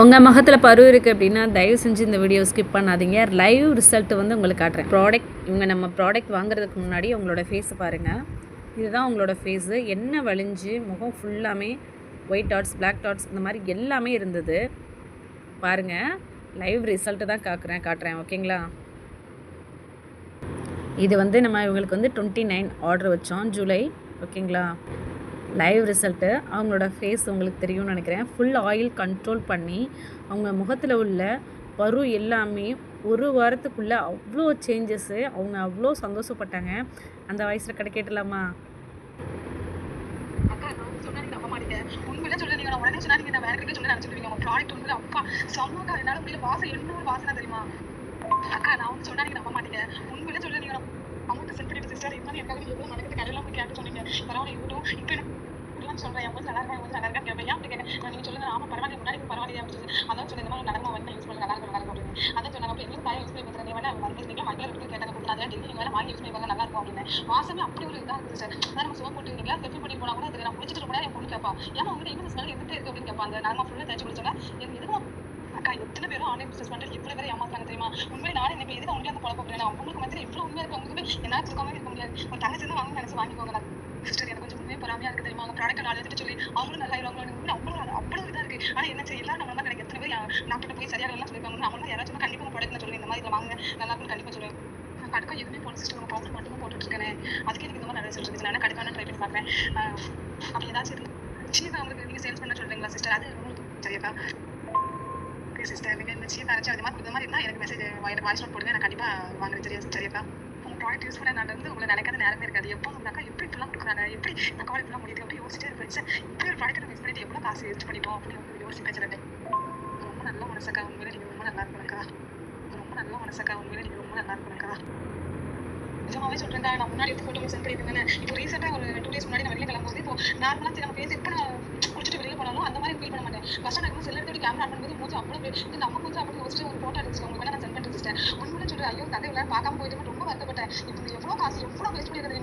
உங்கள் முகத்தில் பரு இருக்குது அப்படின்னா தயவு செஞ்சு இந்த வீடியோ ஸ்கிப் பண்ணாதீங்க. லைவ் ரிசல்ட் வந்து உங்களுக்கு காட்டுறேன். ப்ராடக்ட் இவங்க நம்ம ப்ராடக்ட் வாங்குறதுக்கு முன்னாடி உங்களோட ஃபேஸை பாருங்கள் இதுதான் உங்களோட ஃபேஸு என்ன வலிஞ்சு முகம் ஃபுல்லாமே ஒயிட் டாட்ஸ் பிளாக் டாட்ஸ் இந்த மாதிரி எல்லாமே இருந்தது. பாருங்கள் லைவ் ரிசல்ட்டு தான் காக்குறேன் காட்டுறேன் ஓகேங்களா இது வந்து நம்ம இவங்களுக்கு வந்து டுவெண்ட்டி நைன் ஆர்டர் வச்சோம் ஜூலை ஓகேங்களா லைவ் ரிசல்ட்டு அவங்களோட ஃபேஸ் உங்களுக்கு தெரியும்னு நினைக்கிறேன். ஃபுல் ஆயில் கண்ட்ரோல் பண்ணி அவங்க முகத்தில் உள்ள பரு எல்லாமே ஒரு வாரத்துக்குள்ளே அவ்வளோ சேஞ்சஸ்ஸு அவங்க அவ்வளோ சந்தோஷப்பட்டாங்க. அந்த வயசில் கடை கேட்டலாமா அக்கா நான் சொன்னா நீங்க நம்ப மாட்டீங்க. உண்மையில சொல்ல நீங்க தெரியுமா அமௌண்ட் சென்ட் பண்ணிட்டு சிஸ்டர் இருந்தாலும் எவ்வளவு நடக்குது கடையில சொன்னீங்க பரவாயில்ல இருக்கட்டும் இப்போ இப்படிலாம் சொல்றேன் என் நல்லா நல்லா கேட்பேன் ஏன் அப்படி கேட்டேன். நான் சொல்லுங்க ஆமாம் பரவாயில்ல முன்னாடி பரவாயில்லையா? அப்படின்னு அதான் சொன்ன மாதிரி நடமா வந்து யூஸ் பண்ணி நல்லா இருக்கும் நல்லா இருக்கும் அப்படின்னு. அதான் சொன்னாங்க. அப்படி எங்களுக்கு யூஸ் பண்ணி வந்து நீங்க மகளிர் எடுத்து கேட்டாங்க கொடுத்து அதான் டெய்லி வாங்கி யூஸ் பண்ணி பாருங்க நல்லா இருக்கும் அப்படின்னு. வாசமே அப்படி ஒரு இதாக இருக்குது சார் அதான் நம்ம சோப் போட்டு நீங்களா பண்ணி போனா கூட நான் குளிச்சிட்டு கூட என் பொண்ணு கேட்பா ஏன்னா உங்கள்கிட்ட இன்னும் ஸ்மெல் இருந்துட்டே இருக்கு? அப்படின்னு கேட்பாங்க நாங்க ஃபுல்லாக தேய்ச்சி குளிச்சோன்னா எனக்கு எதுவும் அக்கா எத்தனை பேரும் ஆன்லைன் பிசினஸ் பண்ணிட்டு இவ்வளவு பேர் ஏமாத்துறாங்க தெரியுமா? உண்மையிலே நானே என்ன எதுக்கு அந்த பழக்கம் உங்களுக்கு மத்தியில் இவ்வளவு உண்மையா இருக்கு. உங்களுக்கு என்னால கொடுக்காம இருக்க முடியாது. ஒரு தங்கச்சி வாங்க நினைச்சு வாங்கிக்கோங்க. சிஸ்டர் எனக்கு கொஞ்சம் உண்மையே பொறாமையா இருக்கு தெரியுமா? அவங்க ப்ராடக்ட் நாலு சொல்லி அவங்களும் நல்லா இருவாங்களோ அவ்வளவு அவ்வளவு இதா இருக்கு. ஆனா என்ன செய்ய எல்லாரும் நம்ம எனக்கு எத்தனை பேர் நான் கிட்ட போய் சரியாக எல்லாம் சொல்லிருக்காங்க அவங்க யாராச்சும் கண்டிப்பா ப்ராடக்ட் சொல்லுங்க. இந்த மாதிரி வாங்க நல்லா இருக்குன்னு கண்டிப்பா சொல்லுவேன். நான் கடுக்கா எதுவுமே போன சிஸ்டர் பவுடர் மட்டும் போட்டுட்டு இருக்கேன். அதுக்கு எனக்கு இந்த மாதிரி நிறைய சொல்றது நான் கடுக்கான ட்ரை பண்ணி பார்க்குறேன். அப்படி ஏதாச்சும் இருந்து சீதா உங்களுக்கு நீங்க சேல்ஸ் பண்ண சொல்றீங்களா சிஸ்டர் அது உங்களுக்கு சரியாக்கா. ஓகே சிஸ்டர் நீங்கள் இந்த சீதா அரைச்சி அது மாதிரி இந்த மாதிரி இருந்தால் எனக்கு மெசேஜ் எனக்கு வாய்ஸ் நோட் போடுங்க. நான் கண்டிப்பாக வாங்குறேன். சரியா சரியாக்கா? ப்ராடக்ட் யூஸ் பண்ண நான் வந்து உங்களை நினைக்காத நேரமே இருக்காது. எப்போ உங்க எப்படி இப்படிலாம் கொடுக்குறாங்க? எப்படி இந்த கால் இப்படிலாம் முடியுது? அப்படி யோசிச்சிட்டே இருப்பேன். சார் இப்படி ஒரு ப்ராடக்ட் யூஸ் பண்ணிட்டு எவ்வளோ காசு வேஸ்ட் பண்ணிட்டோம் அப்படின்னு வந்து யோசிப்பேன் சில ரொம்ப நல்ல மனசக்கா உண்மையில நீங்கள் ரொம்ப நல்லா இருக்கணுக்கா ரொம்ப நல்ல மனசக்கா உண்மையில நீங்கள் ரொம்ப நல்லா இருக்கணுக்கா நிஜமாவே சொல்றேன்க்கா நான் முன்னாடி எடுத்து ஃபோட்டோ சென்ட் பண்ணியிருந்தேன் இப்போ ரீசெண்டாக ஒரு டூ டேஸ் முன்னாடி நான் வெளியே கிளம்பும்போது இப்போ நார்மலாக சரி நம்ம பேசி எப்போ நான் குடிச்சிட்டு வெளியே போனாலும் அந்த மாதிரி ஃபீல் பண்ண மாட்டேன். ஃபர்ஸ்ட் நான் செல் எடுத்து கேமரா ஆன் பண்ணும்போது மூச்சு அவ்வளோ நம்ம கொஞ்சம் அப்படி யோசிச்சு ஒரு ஃபோட்டோ எடுத்து உங்களுக்கு வேணா நான் சென்ட் பண்ணிட்டு சிஸ்டர் உண்மையிலே சொல்றேன் ஐயோ கதை எல்லாம் பார்க்காம போயிட்டு ரொம்ப வருத்தப்பட்டேன். இப்போ எவ்வளோ காசு எவ்வளோ வேஸ்ட் பண்ணியிருக்க